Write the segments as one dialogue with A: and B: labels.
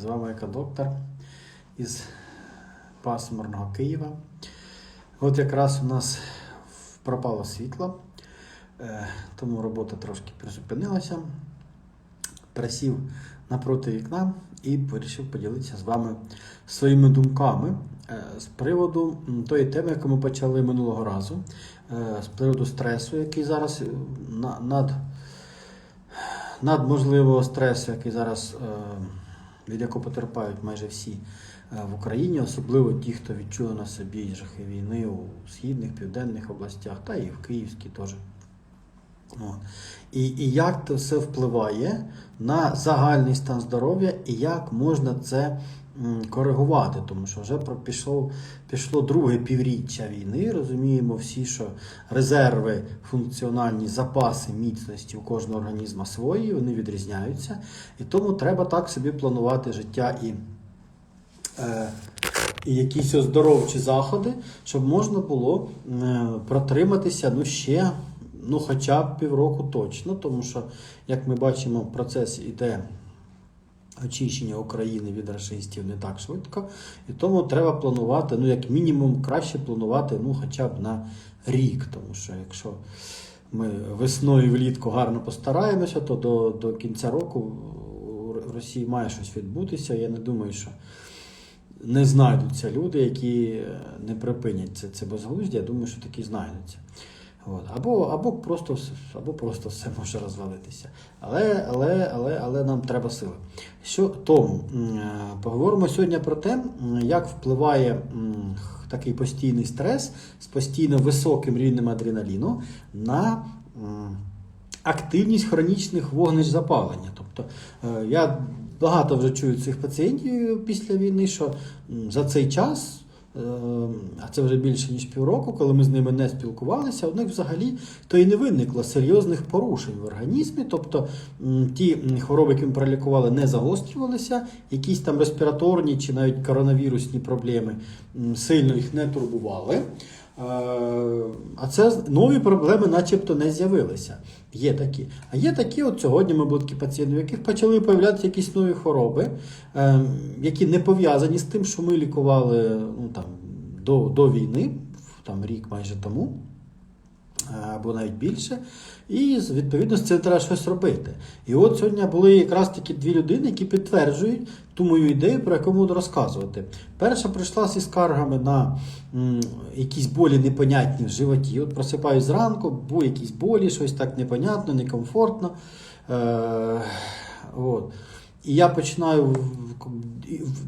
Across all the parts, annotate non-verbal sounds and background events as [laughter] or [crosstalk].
A: З вами екодоктор із пасмурного Києва. От якраз у нас пропало світло, е, тому робота трошки призупинилася. Присів напроти вікна і вирішив поділитися з вами своїми думками е, з приводу тої теми, яку ми почали минулого разу, е, з приводу стресу, який зараз е, на- над надможливого стресу, який зараз, від якого потерпають майже всі е, в Україні, особливо ті, хто відчули на собі жахи війни у східних, південних областях, та і в Київській теж. І, і як це все впливає на загальний стан здоров'я, і як можна це коригувати, тому що вже пішло, пішло друге півріччя війни. Розуміємо всі, що резерви, функціональні запаси міцності у кожного організму свої, вони відрізняються. І тому треба так собі планувати життя і, е, і якісь оздоровчі заходи, щоб можна було е, протриматися ну, ще ну, хоча б півроку точно, тому що, як ми бачимо, процес іде очищення України від расистів не так швидко. І тому треба планувати, ну, як мінімум, краще планувати ну, хоча б на рік. Тому що якщо ми весною влітку гарно постараємося, то до, до кінця року в Росії має щось відбутися. Я не думаю, що не знайдуться люди, які не припинять це, це безглуздя. Я думаю, що такі знайдуться. От. Або, або, просто, або просто все [laughs] може розвалитися. Але, але, але, але нам треба сили. Що тому е, поговоримо сьогодні про те, як впливає такий постійний стрес з постійно високим рівнем адреналіну на активність хронічних вогнищ запалення. Тобто е, я багато вже чую цих пацієнтів після війни, що за цей час. Е, А це вже більше ніж півроку, коли ми з ними не спілкувалися, у них взагалі то і не виникло серйозних порушень в організмі. Тобто ті хвороби, які ми пролікували, не загострювалися, якісь там респіраторні чи навіть коронавірусні проблеми сильно їх не турбували. Е, А це нові проблеми, начебто, не з'явилися. Є такі. А є такі, от сьогодні ми були такі пацієнти, у яких почали появлятися якісь нові хвороби, е, які не пов'язані з тим, що ми лікували ну, там, до, до війни, там рік майже тому. Або навіть більше, і відповідно з цим треба щось робити. І от сьогодні були якраз такі дві людини, які підтверджують ту мою ідею, про яку буду розказувати. Перша прийшла зі скаргами на м, якісь болі непонятні в животі. От просипаюсь зранку, бо якісь болі, щось так непонятно, некомфортно. Е, от. І я починаю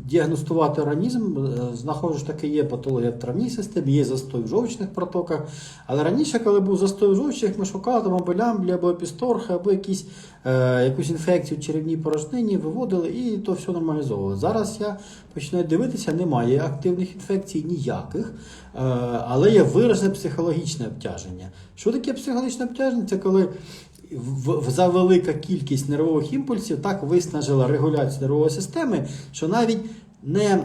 A: діагностувати організм, е, знаходжу, що таке є патологія в травній системі, є застой в жовчних протоках. Але раніше, коли був застой в жовчних, ми шукали там або лямблі, або епісторхи, або якісь, е, якусь інфекцію в черевній порожнині, виводили і то все нормалізовували. Зараз я починаю дивитися, немає активних інфекцій ніяких, е, але є виразне психологічне обтяження. Що таке психологічне обтяження? Це коли в, в- за велика кількість нервових імпульсів так виснажила регуляцію нервової системи, що навіть не,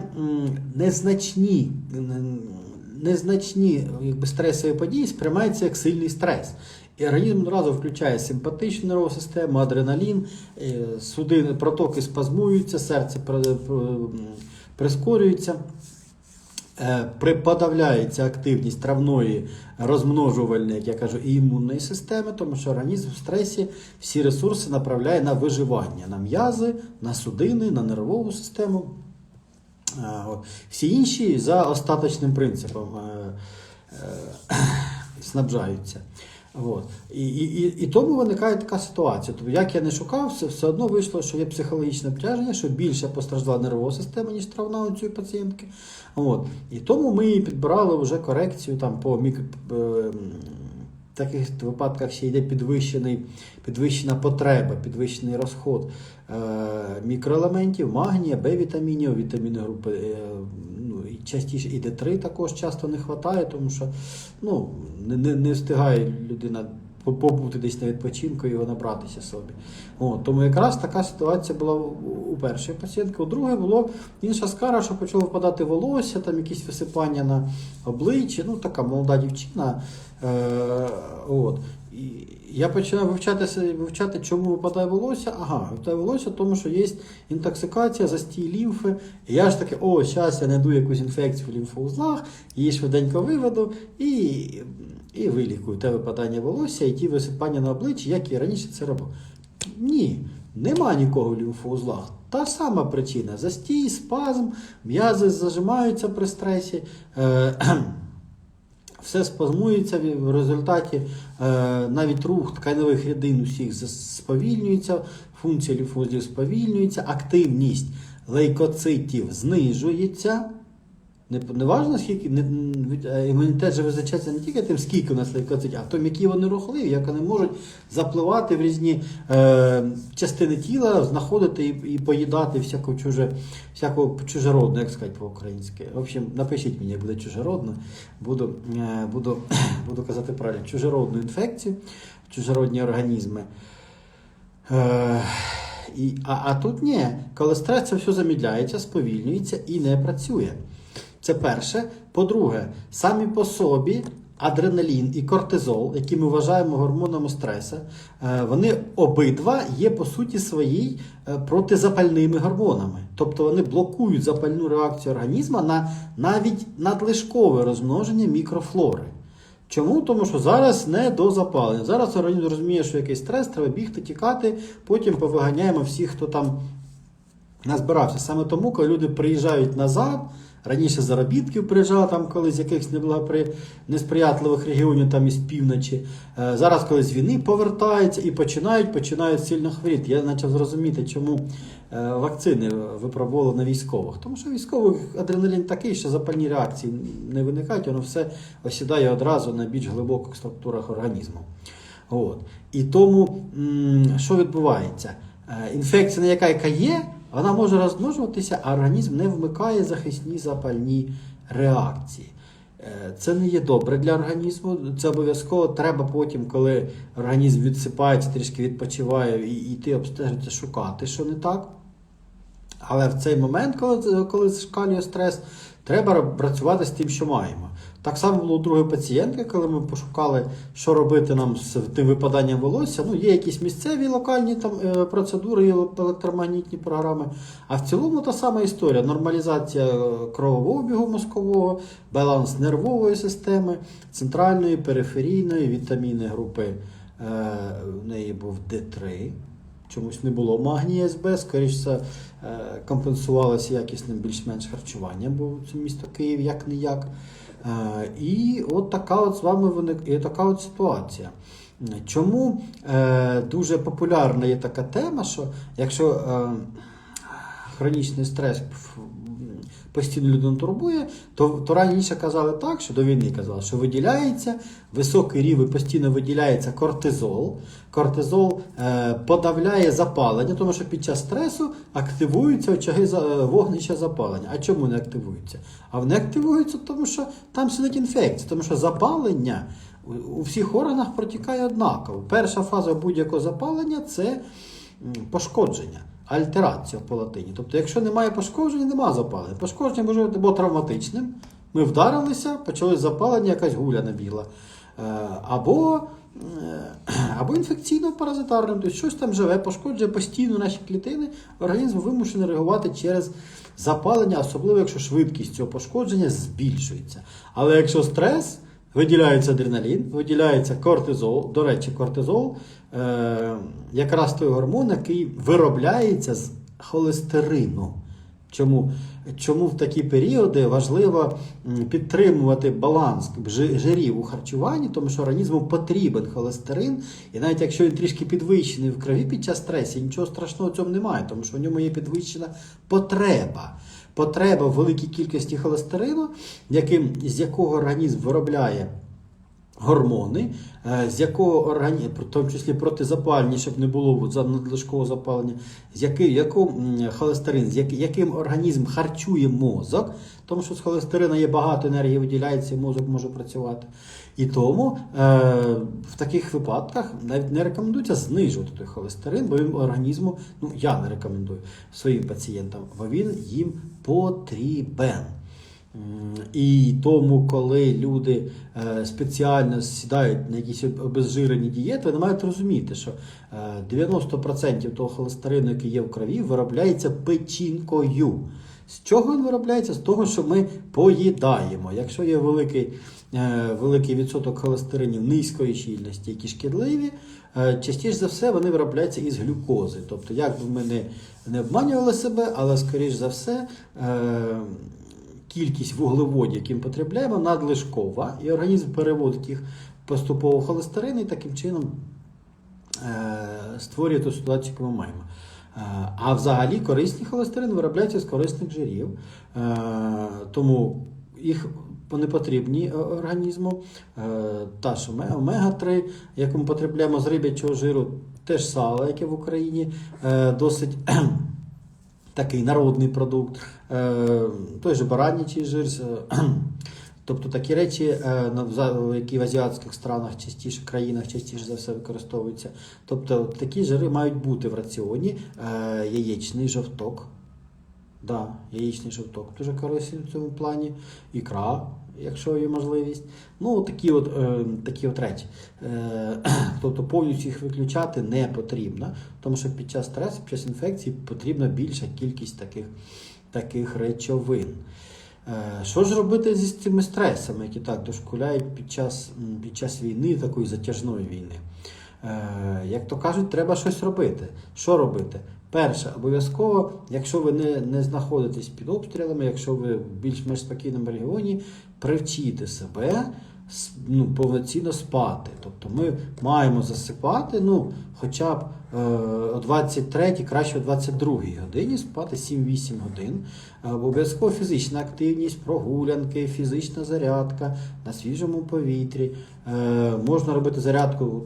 A: незначні, незначні якби, стресові події сприймаються як сильний стрес. І організм одразу включає симпатичну нервову систему, адреналін, е, судини, протоки спазмуються, серце прискорюється. Е, при- подавляється активність травної розмножувальної, як я кажу, і імунної системи, тому що організм в стресі всі ресурси направляє на виживання, на м'язи, на судини, на нервову систему. Е. Всі інші за остаточним принципом е, [clears throat] снабжаються. От. І, і, і, тому виникає така ситуація. Тобто, як я не шукав, все, все одно вийшло, що є психологічне обтяження, що більше постраждала нервова система, ніж травна у цієї пацієнтки. От. І тому ми підбирали вже корекцію там, по мік... е, в таких випадках ще йде підвищений, підвищена потреба, підвищений розход е, мікроелементів, магнія, Б-вітамінів, вітаміни групи. І частіше і Д3 також часто не вистачає, тому що ну, не, не, не встигає людина побути десь на відпочинку і його набратися собі. От, тому якраз така ситуація була у, першої пацієнтки. У другої було інша скара, що почало впадати волосся, там якісь висипання на обличчі, ну така молода дівчина. Е, от. І, я починаю вивчати, вивчати, чому випадає волосся. Ага, випадає волосся, тому що є інтоксикація, застій лімфи. І я ж таки, о, зараз я знайду якусь інфекцію в лімфоузлах, її швиденько виведу і, і вилікую те випадання волосся і ті висипання на обличчі, як і раніше це робив. Ні, нема нікого в лімфоузлах. Та сама причина: застій, спазм, м'язи зажимаються при стресі. Е, [clears throat] все спазмується в в результаті е, навіть рух тканевих рідин усіх сповільнюється, функція лімфоузлів сповільнюється, активність лейкоцитів знижується. Не, не важно, скільки не, е, імунітет же визначається не тільки тим, скільки у нас лейкоцитів, а тим, які вони рухливі, як вони можуть запливати в різні е, частини тіла, знаходити і, і поїдати всяку чуже, всяку чужеродну, як сказати по-українськи. В общем, напишіть мені, як буде чужеродно. Буду, е, буду, [coughs] буду казати правильно, чужеродну інфекцію, чужеродні організми. Е, і, а, а тут ні, коли стрес це все замідляється, сповільнюється і не працює. Це перше. По-друге, самі по собі адреналін і кортизол, які ми вважаємо гормонами стресу, е, вони обидва є по суті своїй е, протизапальними гормонами. Тобто вони блокують запальну реакцію організму на навіть надлишкове розмноження мікрофлори. Чому? Тому що зараз не до запалення. Зараз організм розуміє, що якийсь стрес, треба бігти, тікати, потім повиганяємо всіх, хто там назбирався. Саме тому, коли люди приїжджають назад, раніше заробітків приїжджали там коли з якихось неблагопри... несприятливих регіонів там із півночі. Е, Зараз, коли з війни повертаються і починають, починають сильно хворіти. Я почав зрозуміти, чому е, вакцини випробували на військових. Тому що військових адреналін такий, що запальні реакції не виникають, воно все осідає одразу на більш глибоких структурах організму. От. І тому, що відбувається? Е, Інфекція, яка, яка є, вона може розмножуватися, а організм не вмикає захисні запальні реакції. Е, Це не є добре для організму. Це обов'язково треба потім, коли організм відсипається, трішки відпочиває, і йти обстежити, шукати, що не так. Але в цей момент, коли, коли шкалює стрес, треба працювати з тим, що маємо. Так само було у другої пацієнтки, коли ми пошукали, що робити нам з тим випаданням волосся. Ну, є якісь місцеві локальні там е, процедури, є електромагнітні програми. А в цілому та сама історія: нормалізація е, кровового обігу мозкового, баланс нервової системи, центральної, периферійної, вітаміни групи. Е, в неї був Д3. Чомусь не було магнія СБ, скоріш все е, компенсувалося якісним більш-менш харчуванням, бо це місто Київ як не як. Е, І от така от з вами виник, така от ситуація. Чому е, дуже популярна є така тема, що якщо е, хронічний стрес постійно людину турбує, то, то раніше казали так, що до війни казали, що виділяється високий рівень, постійно виділяється кортизол. Кортизол е, подавляє запалення, тому що під час стресу активуються очаги е, вогнища запалення. А чому не активуються? А вони активуються, тому що там сидить інфекція, тому що запалення у всіх органах протікає однаково. Перша фаза будь-якого запалення це пошкодження. Альтерація по латині. Тобто, якщо немає пошкодження, немає запалення. Пошкодження може бути травматичним. Ми вдарилися, почалось запалення, якась гуля набігла. Е, Або, е, або інфекційно-паразитарним, тобто щось там живе, пошкоджує постійно наші клітини, організм вимушений реагувати через запалення, особливо якщо швидкість цього пошкодження збільшується. Але якщо стрес, виділяється адреналін, виділяється кортизол. До речі, кортизол е, якраз той гормон, який виробляється з холестерину. Чому? Чому в такі періоди важливо підтримувати баланс жирів у харчуванні, тому що організму потрібен холестерин, і навіть якщо він трішки підвищений в крові під час стресу, нічого страшного в цьому немає, тому що в ньому є підвищена потреба. Потреба в великій кількості холестерину, яким, з якого організм виробляє гормони, е, з якого органі, в тому числі протизапальні, щоб не було надлишкового запалення, з який, яку, холестерин, з яким організм харчує мозок, тому що з холестерина є багато енергії, виділяється, і мозок може працювати. І тому е, в таких випадках навіть не рекомендується знижувати той холестерин, бо він організму, ну я не рекомендую своїм пацієнтам, бо він їм потрібен. І тому, коли люди е, спеціально сідають на якісь обезжирені дієти, вони мають розуміти, що е, 90% того холестерину, який є в крові, виробляється печінкою. З чого він виробляється? З того, що ми поїдаємо. Якщо є великий, е, великий відсоток холестеринів низької щільності, які шкідливі, е, частіше за все вони виробляються із глюкози. Тобто, як би ми не, не обманювали себе, але скоріш за все. Кількість вуглеводів, які ми потребляємо, надлишкова, і організм переводить їх поступово в холестерин і таким чином е, створює ту ситуацію, яку ми маємо. Е, А взагалі корисні холестерин виробляються з корисних жирів, Е, тому їх не потрібні організму. Та ж омега-3, яку ми потребляємо з рибячого жиру, теж сало, яке в Україні досить такий народний продукт, е, той же баранячий жир. [clears throat] Тобто такі речі, е, які в азіатських странах частіше країнах частіше за все використовуються. Тобто такі жири мають бути в раціоні. Е, Яєчний жовток. Да, яєчний жовток дуже корисний в цьому плані. Ікра, якщо є можливість. Ну, такі от, е, такі от речі. Е, [clears throat] тобто повністю їх виключати не потрібно, тому що під час стресу, під час інфекції потрібна більша кількість таких, таких речовин. Е, Що ж робити зі цими стресами, які так дошкуляють під час, під час війни, такої затяжної війни? Е, Як то кажуть, треба щось робити. Що робити? Перше, обов'язково, якщо ви не, не знаходитесь під обстрілами, якщо ви в більш-менш спокійному регіоні, привчити себе ну, повноцінно спати. Тобто ми маємо засипати ну, хоча б е, о 23, краще о 22 годині спати 7-8 годин. Е, Обов'язково фізична активність, прогулянки, фізична зарядка на свіжому повітрі. Е, Можна робити зарядку,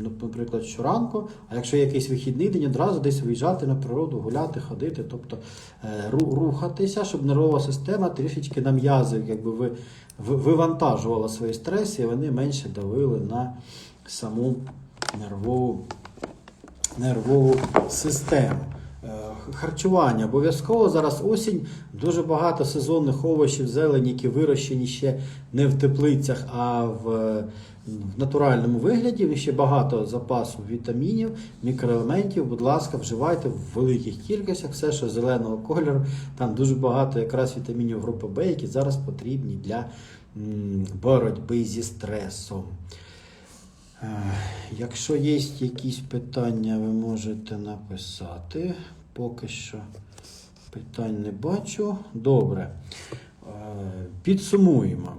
A: наприклад, щоранку, а якщо є якийсь вихідний день, одразу десь виїжджати на природу, гуляти, ходити, тобто е, рухатися, щоб нервова система трішечки на м'язи, якби ви ви- вивантажувала свої стреси, і вони менше давили на саму нервову, нервову систему. Харчування обов'язково зараз осінь, дуже багато сезонних овочів, зелені, які вирощені ще не в теплицях, а в, в натуральному вигляді. Ще багато запасу вітамінів, мікроелементів. Будь ласка, вживайте в великих кількостях все, що зеленого кольору. Там дуже багато якраз вітамінів групи Б, які зараз потрібні для боротьби зі стресом. Е, Якщо є якісь питання, ви можете написати. Поки що питань не бачу. Добре. Е, Підсумуємо.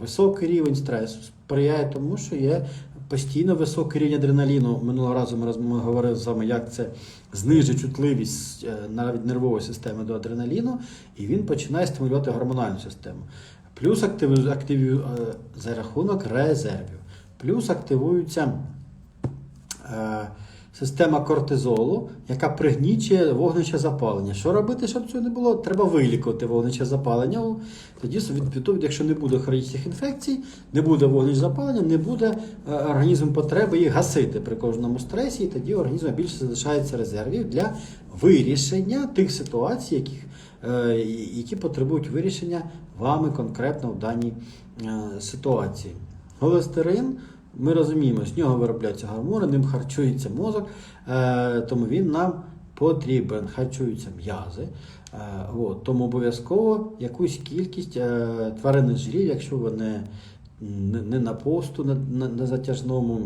A: Високий рівень стресу сприяє тому, що є постійно високий рівень адреналіну. Минулого разу ми говорили з вами, як це знижує чутливість е, навіть нервової системи до адреналіну, і він починає стимулювати гормональну систему. Плюс активу, активу, е, за рахунок резервів. Плюс активується е, система кортизолу, яка пригнічує вогниче запалення. Що робити, щоб цього не було? Треба вилікувати вогниче запалення. Тоді, відповідно, якщо не буде хронічних інфекцій, не буде вогниче запалення, не буде е, організм потреби їх гасити при кожному стресі, і тоді у організму більше залишається резервів для вирішення тих ситуацій, яких, е, які потребують вирішення вами конкретно в даній е, ситуації. Холестерин, ми розуміємо, з нього виробляються гормони, ним харчується мозок, е, тому він нам потрібен, харчуються м'язи. Е, тому обов'язково якусь кількість е, тваринних жирів, якщо ви не, на посту, на, затяжному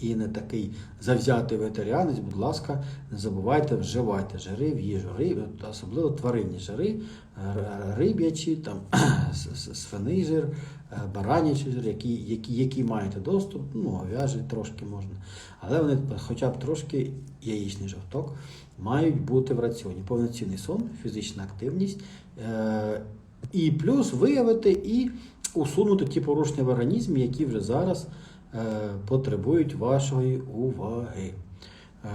A: і не такий завзятий вегетаріанець, будь ласка, не забувайте, вживайте жири в їжу, риб, особливо тваринні жири, риб'ячі, там, [clears throat] свиний жир, е, баранячий жир, які, які, які маєте доступ, ну, говяжий трошки можна, але вони хоча б трошки яєчний жовток мають бути в раціоні. Повноцінний сон, фізична активність. Е- і плюс виявити і усунути ті порушення в організмі, які вже зараз е, потребують вашої уваги. Е,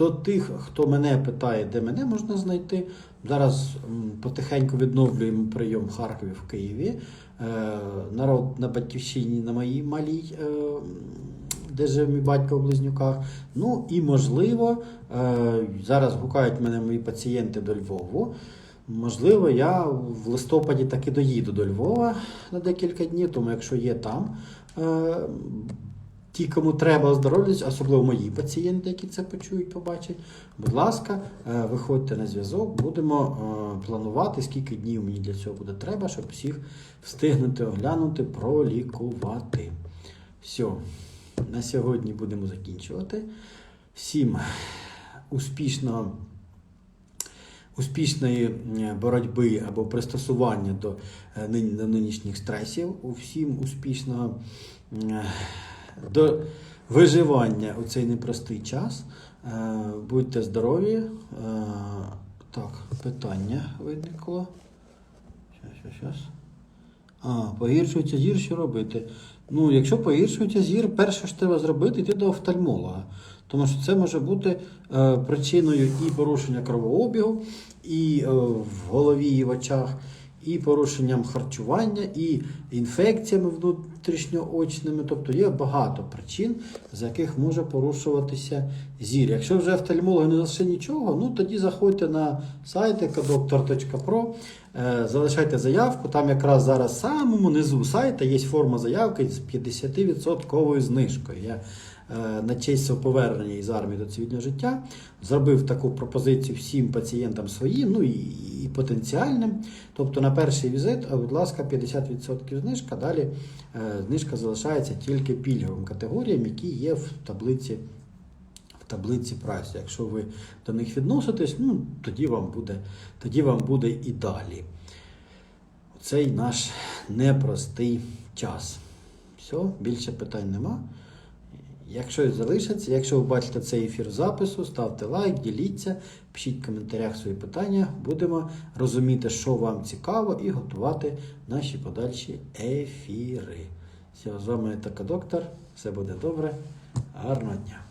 A: До тих, хто мене питає, де мене можна знайти. Зараз потихеньку відновлюємо прийом в Харкові в Києві. Е, Народ на батьківщині на моїй малій, е, де живе мій батько в Близнюках. Ну і можливо, е, зараз гукають мене мої пацієнти до Львову. Можливо, я в листопаді таки доїду до Львова на декілька днів, тому якщо є там ті, кому треба оздоровлюватися, особливо мої пацієнти, які це почують, побачать, будь ласка, е, виходьте на зв'язок, будемо е, планувати, скільки днів мені для цього буде треба, щоб всіх встигнути оглянути, пролікувати. Все, на сьогодні будемо закінчувати. Всім успішного успішної е, боротьби або пристосування до нинішніх стресів, усім успішного до виживання у цей непростий час. Е, Будьте здорові. Е, Так, питання виникло. Щас, щас, щас. А, погіршується зір, що робити? Ну, якщо погіршується зір, перше, що треба зробити, йти до офтальмолога. Тому що це може бути е, причиною і порушення кровообігу, і е, в голові, і в очах, і порушенням харчування, і інфекціями внутрішньоочними. Тобто є багато причин, з яких може порушуватися зір. Якщо вже офтальмолог не залишить нічого, ну тоді заходьте на сайт ekadoktor.pro, е, залишайте заявку. Там якраз зараз в самому низу сайта є форма заявки з 50% знижкою. На честь свого повернення із армії до цивільного життя зробив таку пропозицію всім пацієнтам своїм, ну і, і потенціальним. Тобто на перший візит, будь ласка, 50% знижка. Далі е, знижка залишається тільки пільговим категоріям, які є в таблиці. Таблиці праці. Якщо ви до них відноситесь, ну тоді вам буде, тоді вам буде і далі. Цей наш непростий час. Все, більше питань нема. Якщо залишиться, якщо ви бачите цей ефір запису, ставте лайк, діліться, пишіть в коментарях свої питання. Будемо розуміти, що вам цікаво, і готувати наші подальші ефіри. Всього з вами така доктор. Все буде добре. Гарного дня!